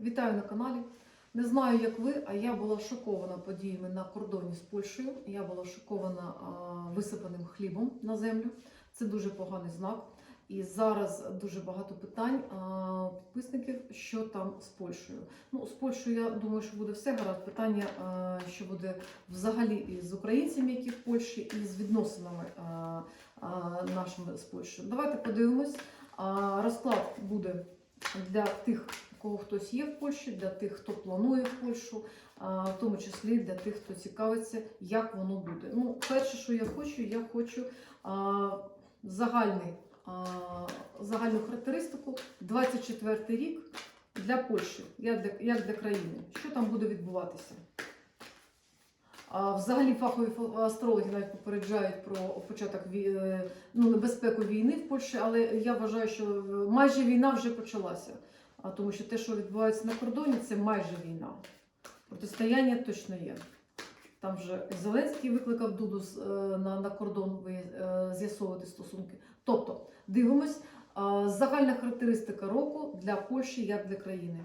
Вітаю на каналі. Не знаю, як ви, а я була шокована подіями на кордоні з Польщею. Я була шокована висипаним хлібом на землю. Це дуже поганий знак. І зараз дуже багато питань підписників, що там з Польщею. Ну, з Польщею, я думаю, що буде все гаразд. Питання, що буде взагалі з українцями, які в Польщі, і з відносинами нашими з Польщею. Давайте подивимось. Розклад буде для тих, кого хтось є в Польщі, для тих, хто планує в Польщу, в тому числі для тих, хто цікавиться, як воно буде. Ну, перше, що я хочу, я хочу загальний, загальну характеристику 24 рік для Польщі, як для, як для країни. Що там буде відбуватися? Взагалі фахові астрологи навіть попереджають про початок е, ну, небезпеку війни в Польщі, але я вважаю, що майже війна вже почалася. А тому що те, що відбувається на кордоні, це майже війна. Протистояння точно є. Там вже Зеленський викликав Дуду е, на, на кордон е, з'ясовувати стосунки. Тобто, дивимось, загальна характеристика року для Польщі як для країни.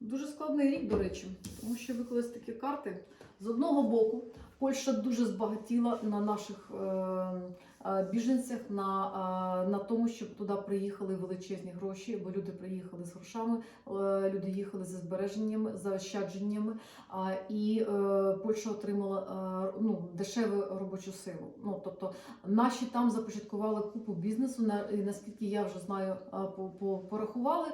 Дуже складний рік, до речі, тому що виклались такі карти. З одного боку, Польща дуже збагатіла на наших е, біженцях, на, е, на тому, щоб туди приїхали величезні гроші, бо люди приїхали з грошами, е, люди їхали зі збереженнями, заощадженнями, і е, Польща отримала е, ну, дешеву робочу силу. Ну, тобто наші там започаткували купу бізнесу, і наскільки я вже знаю, е, по- по- порахували,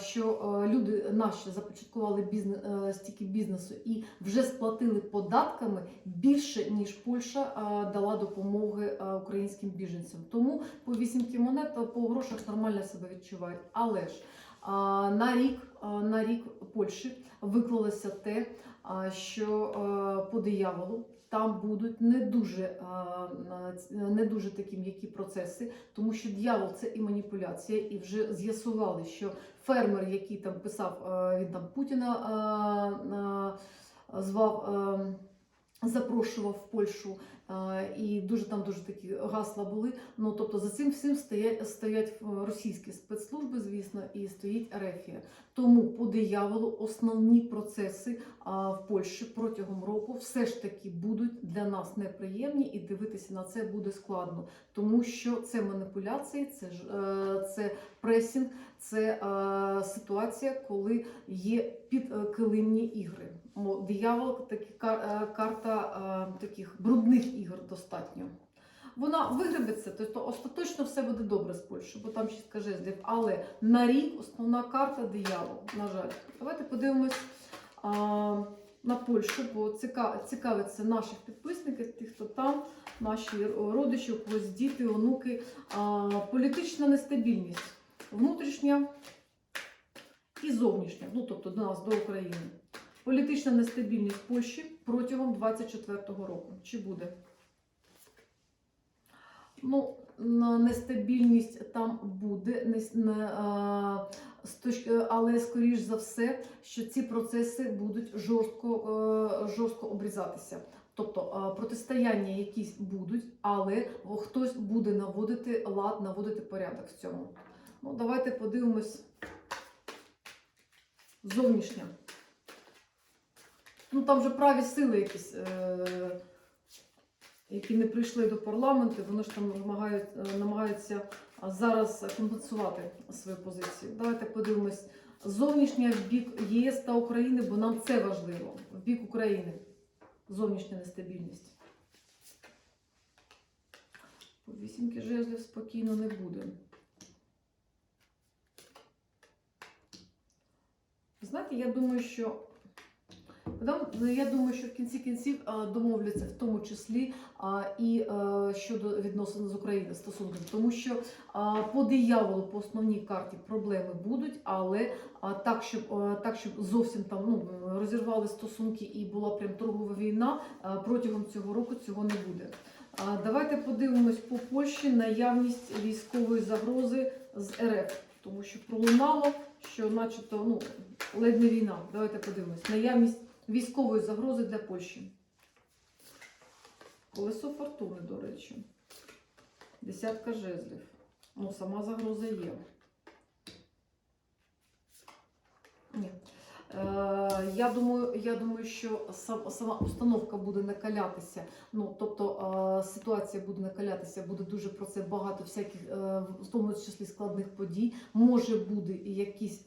що е, люди наші започаткували бізнес, стільки бізнесу і вже сплатили податками більше, ніж Польща е, дала допомоги е, українським біженцям. Тому по вісімки монет по грошах нормально себе відчувають. Але ж на рік, на рік Польщі виклалося те, що по дияволу. Там будуть не дуже, не дуже такі м'які процеси, тому що дьявол це і маніпуляція, і вже з'ясували, що фермер, який там писав, він там Путіна звав, е, запрошував в Польщу, е, і дуже там дуже такі гасла були. Ну тобто за цим всім стоять, е, російські спецслужби, звісно, і стоїть Ерефія. Тому по дияволу основні процеси в Польщі протягом року все ж таки будуть для нас неприємні, і дивитися на це буде складно, тому що це маніпуляції, це ж е, це пресінг, це ситуація, коли є підкилимні ігри. Диявол такі кар- е, карта е, таких брудних ігор достатньо. Вона вигребеться, тобто остаточно все буде добре з Польщею, бо там шістка жезлів. Але на рік основна карта диявол, на жаль. Давайте подивимось а, на Польщу, бо ціка, цікавиться наших підписників, тих, хто там, наші родичі, когось діти, онуки. А, політична нестабільність, внутрішня і зовнішня, ну тобто до нас, до України. Політична нестабільність Польщі протягом 24-го року. Чи буде? Ну, нестабільність там буде, але скоріш за все, що ці процеси будуть жорстко, е, жорстко обрізатися. Тобто а, протистояння якісь будуть, але хтось буде наводити лад, наводити порядок в цьому. Ну, давайте подивимось зовнішнє. Ну там же праві сили якісь. Е- які не прийшли до парламенту, вони ж там намагають, е, намагаються зараз компенсувати свою позицію. Давайте подивимось зовнішнє в бік ЄС та України, бо нам це важливо. В бік України. Зовнішня нестабільність. Вісімки жезлів спокійно не буде. Знаєте, я думаю, що Потім, ну, я думаю, що в кінці кінців домовляться в тому числі і щодо відносин з Україною стосунків, тому що по дияволу, по основній карті проблеми будуть, але так, щоб так, щоб зовсім там ну розірвали стосунки і була прям торгова війна, протягом цього року цього не буде. Давайте подивимось по Польщі наявність військової загрози з РФ, тому що пролунало, що, начебто, ну ледь не війна. Давайте подивимось. Наявність військової загрози для Польщі. колесо фортуни, до речі. Десятка жезлів. Ну, сама загроза є. Ні. Е, я, думаю, я думаю, що сама установка буде накалятися. Ну, тобто е, ситуація буде накалятися, буде дуже про це багато всяких, е, в тому числі складних подій. Може і якісь,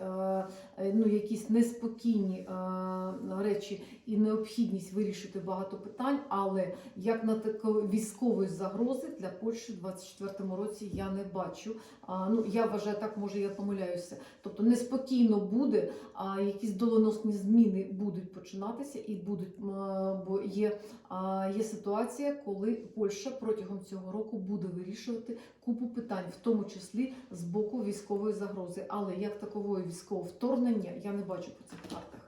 ну, якісь неспокійні речі і необхідність вирішити багато питань, але як на такої військової загрози для Польщі в 2024 році я не бачу. Ну, я вважаю, так може я помиляюся. Тобто неспокійно буде, а якісь доленосні зміни будуть починатися і будуть, бо є, є ситуація, коли Польща протягом цього року буде вирішувати купу питань, в тому числі з боку військової загрози. Але як такової військового вторгнення я не бачу по цих картах.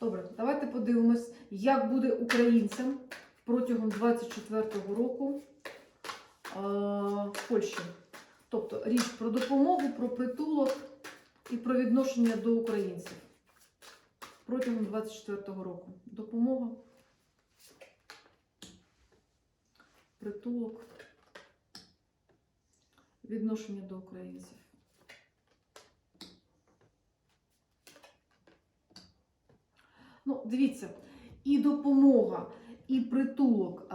Добре, давайте подивимось, як буде українцям протягом 24-го року в Польщі. Тобто річ про допомогу, про притулок і про відношення до українців протягом 24-го року. Допомога, притулок, відношення до українців. Ну, дивіться, і допомога, і притулок.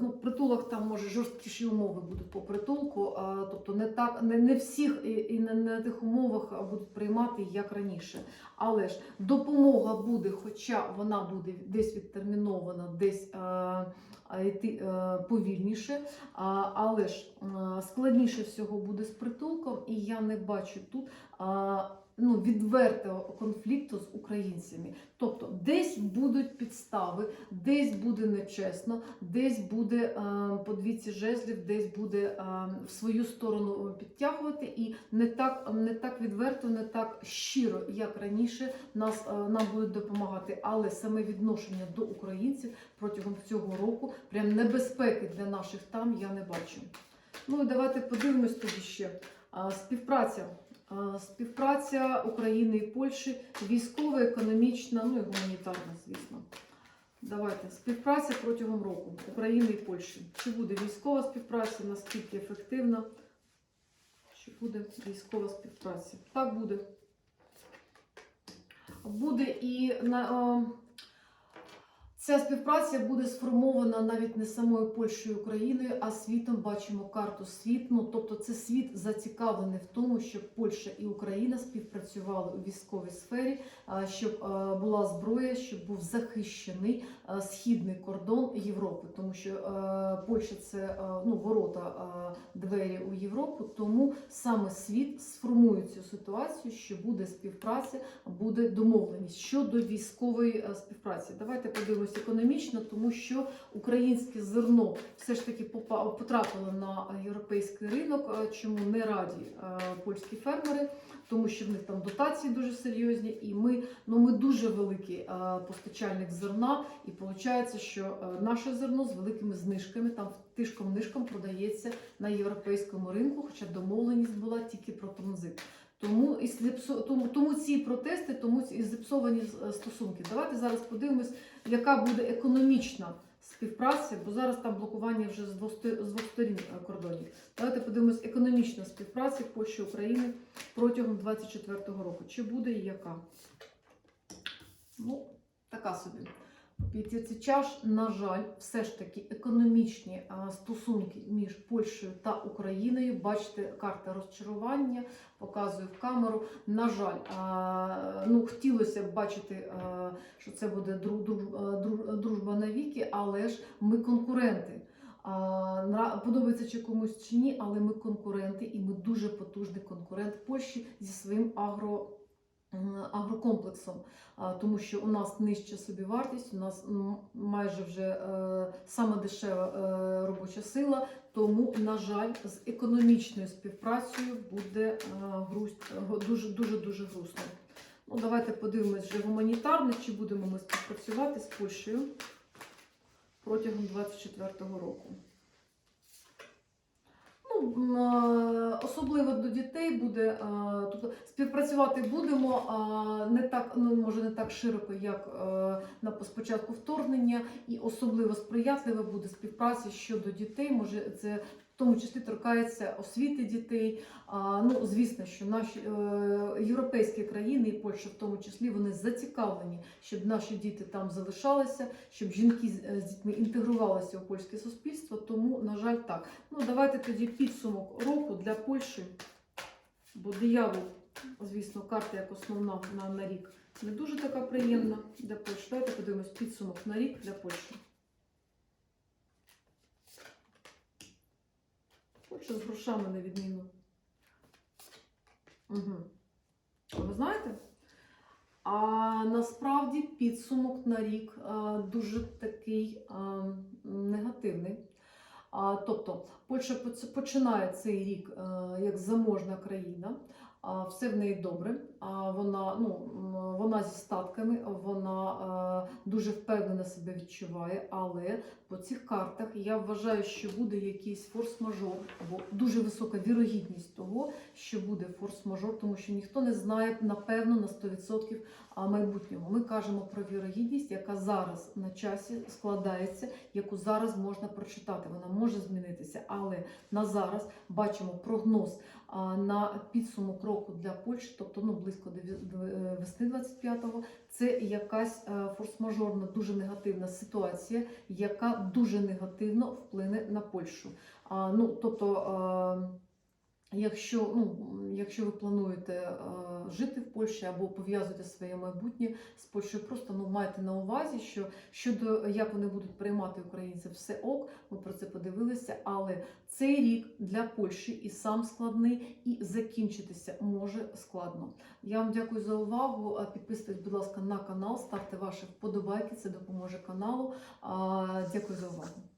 Ну, притулок там може жорсткіші умови будуть по притулку. Тобто не так не, не всіх і, не на тих умовах будуть приймати як раніше. Але ж допомога буде, хоча вона буде десь відтермінована, десь. Йти е, повільніше, але ж е, складніше всього буде з притулком, і я не бачу тут ну, відвертого конфлікту з українцями. Тобто десь будуть підстави, десь буде нечесно, десь буде е, по двійці жезлів, десь буде е, в свою сторону підтягувати, і не так, не так відверто, не так щиро, як раніше, нас, е, нам будуть допомагати. Але саме відношення до українців протягом цього року, прям небезпеки для наших там я не бачу. Ну і давайте подивимось тоді ще. Співпраця. Співпраця України і Польщі, військова, економічна, ну і гуманітарна, звісно. Давайте. Співпраця протягом року України і Польщі. Чи буде військова співпраця, наскільки ефективна? Чи буде військова співпраця? Так буде. Буде і на. Ця співпраця буде сформована навіть не самою Польщею Україною, а світом бачимо карту світ. Ну тобто, це світ зацікавлений в тому, щоб Польща і Україна співпрацювали у військовій сфері, щоб була зброя, щоб був захищений східний кордон Європи, тому що Польща це ну ворота двері у Європу. Тому саме світ сформує цю ситуацію, що буде співпраця, буде домовленість щодо військової співпраці. Давайте подивимося економічно, тому що українське зерно все ж таки потрапило на європейський ринок. Е, Чому не раді е, польські фермери? Тому що в них там дотації дуже серйозні, і ми ну ми дуже великий е, постачальник зерна. І виходить, що наше зерно з великими знижками там тишком нишком продається на європейському ринку, хоча домовленість була тільки про транзит. Тому і тому, тому ці протести, тому і зіпсовані е, стосунки. Давайте зараз подивимось, яка буде економічна співпраця, бо зараз там блокування вже з двох, з двох сторін е, кордонів. Давайте подивимось економічна співпраця Польщі України протягом 2024 року. Чи буде і яка? Ну, така собі. П'ятірці чаш, на жаль, все ж таки економічні стосунки між Польщею та Україною. Бачите, карта розчарування, показую в камеру. На жаль, ну хотілося б бачити, що це буде дружба навіки, але ж ми конкуренти. Подобається чи комусь чи ні, але ми конкуренти, і ми дуже потужний конкурент Польщі зі своїм агро. М, Агрокомплексом, а, тому що у нас нижча собівартість, у нас майже вже е, саме дешева е, робоча сила. Тому, на жаль, з економічною співпрацею буде е, дуже дуже дуже грустно. Ну, давайте подивимось вже гуманітарно, чи будемо ми співпрацювати з Польщею протягом 24-го року. Ну, м, е, особливо до дітей буде, тобто співпрацювати будемо не так, ну може не так широко, як е, на спочатку вторгнення, і особливо сприятливо буде співпраця щодо дітей. Може, це тому числі торкається освіти дітей. Ну, звісно, що наші е, європейські країни, і Польща в тому числі, вони зацікавлені, щоб наші діти там залишалися, щоб жінки е, з дітьми інтегрувалися у польське суспільство. Тому, на жаль, так. Ну, давайте тоді підсумок року для Польщі, бо диявол, звісно, карта як основна на, на рік не дуже така приємна для Польщі. Давайте подивимось підсумок на рік для Польщі. Польща з грошами на відміну. Угу. Ви знаєте? А насправді підсумок на рік а, дуже такий а, негативний. А, тобто Польща починає цей рік а, як заможна країна, а, все в неї добре. А, вона, ну, вона зі статками, вона а, дуже впевнено себе відчуває, але по цих картах я вважаю, що буде якийсь форс-мажор або дуже висока вірогідність того, що буде форс-мажор, тому що ніхто не знає напевно на 100% а, майбутнього. Ми кажемо про вірогідність, яка зараз на часі складається, яку зараз можна прочитати. Вона може змінитися, але на зараз бачимо прогноз на підсумок року для Польщі, тобто ну близько до е, весни 25-го. Це якась е, форс-мажорна, дуже негативна ситуація, яка дуже негативно вплине на Польщу. А, ну, тобто, е, якщо, ну, якщо ви плануєте е, жити в Польщі або пов'язуєте своє майбутнє з Польщею, просто ну, майте на увазі, що щодо як вони будуть приймати українців, все ок, ми про це подивилися, але цей рік для Польщі і сам складний, і закінчитися може складно. Я вам дякую за увагу. Підписуйтесь, будь ласка, на канал, ставте ваші вподобайки, це допоможе каналу. Дякую за увагу.